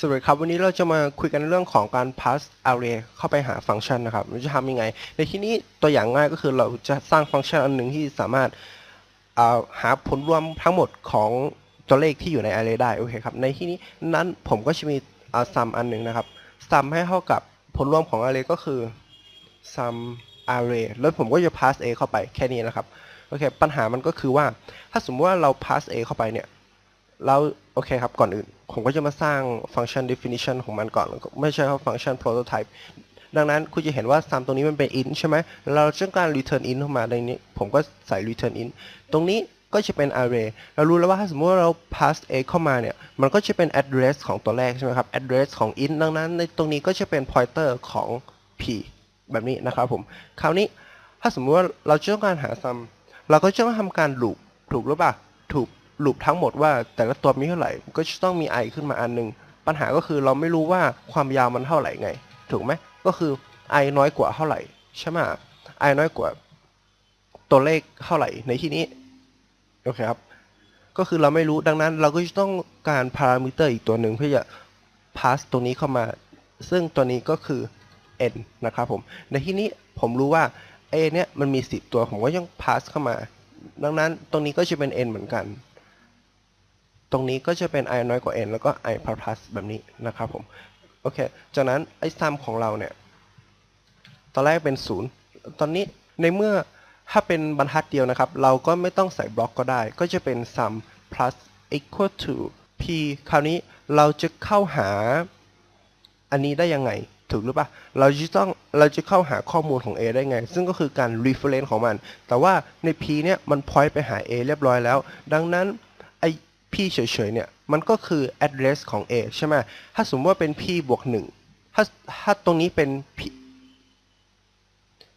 สวัสดีครับ วันนี้เราจะมาคุยกันเรื่องของการ pass array เข้าไปหาฟังก์ชันนะครับเราจะทำยังไง ในที่นี้ตัวอย่างง่ายก็คือเราจะสร้างฟังก์ชันอันหนึ่งที่สามารถาหาผลรวมทั้งหมดของตัวเลขที่อยู่ใน array ได้โอเคครับในที่นี้นั้นผมก็จะมี sum อันหนึ่งนะครับ sum ให้เท่ากับผลรวมของ array ก็คือ sum array แล้วผมก็จะ pass a เข้าไปแค่นี้นะครับโอเคปัญหามันก็คือว่า ถ้าสมมติว่าเรา pass a เข้าไปเนี่ยแล้วโอเคครับก่อนอื่น ผมก็จะมาสร้างฟังก์ชัน definition ของมันก่อนแล้วก็ไม่ใช่ครับฟังก์ชัน prototype ดังนั้นคุณจะเห็นว่า sum ตรงนี้มันเป็น int ใช่ไหมเราต้องการ return int เข้ามาในนี้ ผมก็ใส่ return int ตรงนี้ก็จะเป็น array เรารู้แล้วว่าถ้าสมมติว่าเรา pass a เข้ามาเนี่ย มันก็จะเป็น address ของตัวแรกใช่ไหมครับ address ของ int ดังนั้นในตรงนี้ก็จะเป็น pointer ของ p แบบนี้นะครับผม คราวนี้ถ้าสมมติว่าเราต้องการหา sum เราก็จะต้องทำการ loop ถูกหรือเปล่าถูก ลูปทั้งหมดว่าแต่ละตัวมีเท่าไหร่ ก็จะต้องมี i ขึ้นมาอันหนึง ปัญหาก็คือเราไม่รู้ว่าความยาวมันเท่าไหร่ไง ถูกไหมก็คือ i น้อยกว่าเท่าไหร่ใช่ไหม i น้อยกว่า ตัวเลขเท่าไหร่ในที่นี้โอเคครับก็คือเราไม่รู้ดังนั้นเราก็จะต้องการพารามิเตอร์อีกตัวหนึ่งเพื่อจะ pass ตรงนี้เข้ามา ซึ่งตัวนี้ก็คือ n นะครับผม ในที่นี้ผมรู้ว่า a เนี่ยมันมี 10 ตัวผมก็ยัง pass เข้ามา ดังนั้นตรงนี้ก็จะเป็น n เหมือนกัน ตรงนี้ก็จะเป็น i น้อยกว่า n แล้วก็ i plus plus แบบนี้นะครับผมโอเคจากนั้นไอ้ sum ของเราเนี่ยตอนแรกเป็น 0 ตอนนี้ในเมื่อถ้าเป็นบรรทัดเดียวนะครับ เราก็ไม่ต้องใส่บล็อกก็ได้ ก็จะเป็น sum plus equal to p คราวนี้เราจะเข้าหาอันนี้ได้ยังไง ถูกหรือปะเราจะต้องเราจะเข้าหาข้อมูลของ A ได้ไง ซึ่งก็คือการ reference ของมัน แต่ว่าใน P เนี่ยมัน point ไปหา A เรียบร้อยแล้ว ดังนั้น ไอ P เฉยๆเนี่ยมันก็คือ address ของ A ใช่ไหมถ้าสมมติว่าเป็น P บวก1ถ้าถ้าตรงนี้เป็น P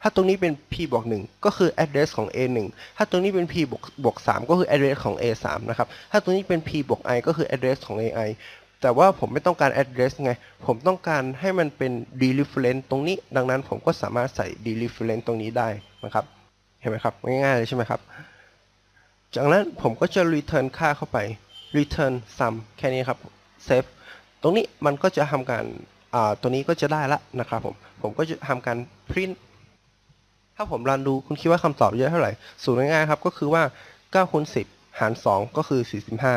ถ้าตรงนี้เป็น p บวก1ก็คือ address ของ a 1ถ้าตรงนี้เป็น p บวกบวก3ก็คือ address ของ a 3นะครับ ถ้าตรงนี้เป็น p บวก i ก็คือ address ของ a i แต่ว่าผมไม่ต้องการ address ไง ผมต้องการให้มันเป็น dereference ตรงนี้ ดังนั้นผมก็สามารถใส่ dereference ตรงนี้ได้นะครับ เห็นไหมครับ ง่ายๆเลยใช่ไหมครับ จากนั้นผมก็จะ return ค่าเข้าไป return sum แค่นี้ครับ save ตรงนี้มันก็จะทำการตัวนี้ก็จะได้ละนะครับผม ผมก็จะทำการ print ถ้าผมรันดูคุณคิดว่าคำตอบเยอะเท่าไหร่ สูตรง่ายๆครับ ก็คือว่า9คูณ10 หาร 2 ก็คือ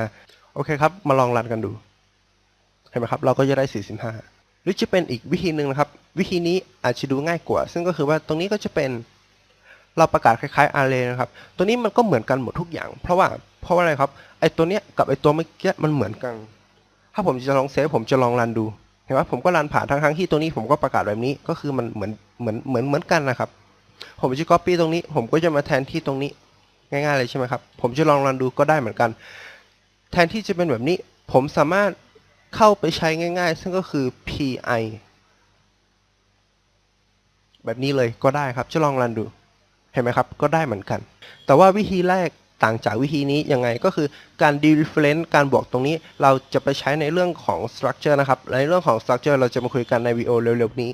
45 โอเคครับ มาลองรันกันดู เห็นไหมครับ เราก็จะได้ 45 หรือจะเป็นอีกวิธีหนึ่งนะครับ วิธีนี้อาจจะดูง่ายกว่า ซึ่งก็คือว่าตรงนี้ก็จะเป็น เราประกาศคล้ายๆ array นะครับ ตัวนี้มันก็เหมือนกันหมดทุกอย่าง เพราะว่าเพราะว่าอะไรครับ ไอตัวเนี้ยกับไอตัวเมื่อกี้มันเหมือนกัน ถ้าผมจะลองเซฟผมจะลองรันดู เห็นไหมผมก็รันผ่านทั้งๆที่ตัวนี้ผมก็ประกาศแบบนี้ ก็คือมันเหมือนเหมือนเหมือนเหมือนกันนะครับ ผมจะ copy ตรงนี้ ผมก็จะมาแทนที่ตรงนี้ ง่ายๆเลยใช่ไหมครับ ผมจะลองรันดูก็ได้เหมือนกัน แทนที่จะเป็นแบบนี้ ผมสามารถเข้าไปใช้ง่าย ๆ ซึ่งก็คือ pi แบบนี้เลยก็ได้ครับ จะลองรันดู เห็นไหมครับ ก็ได้เหมือนกัน แต่ว่าวิธีแรกต่างจากวิธีนี้ยังไงก็คือการ dereference การบวกตรงนี้เราจะไปใช้ในเรื่องของ structure นะครับและในเรื่องของ structure เราจะมาคุยกันในวิดีโอเร็วๆนี้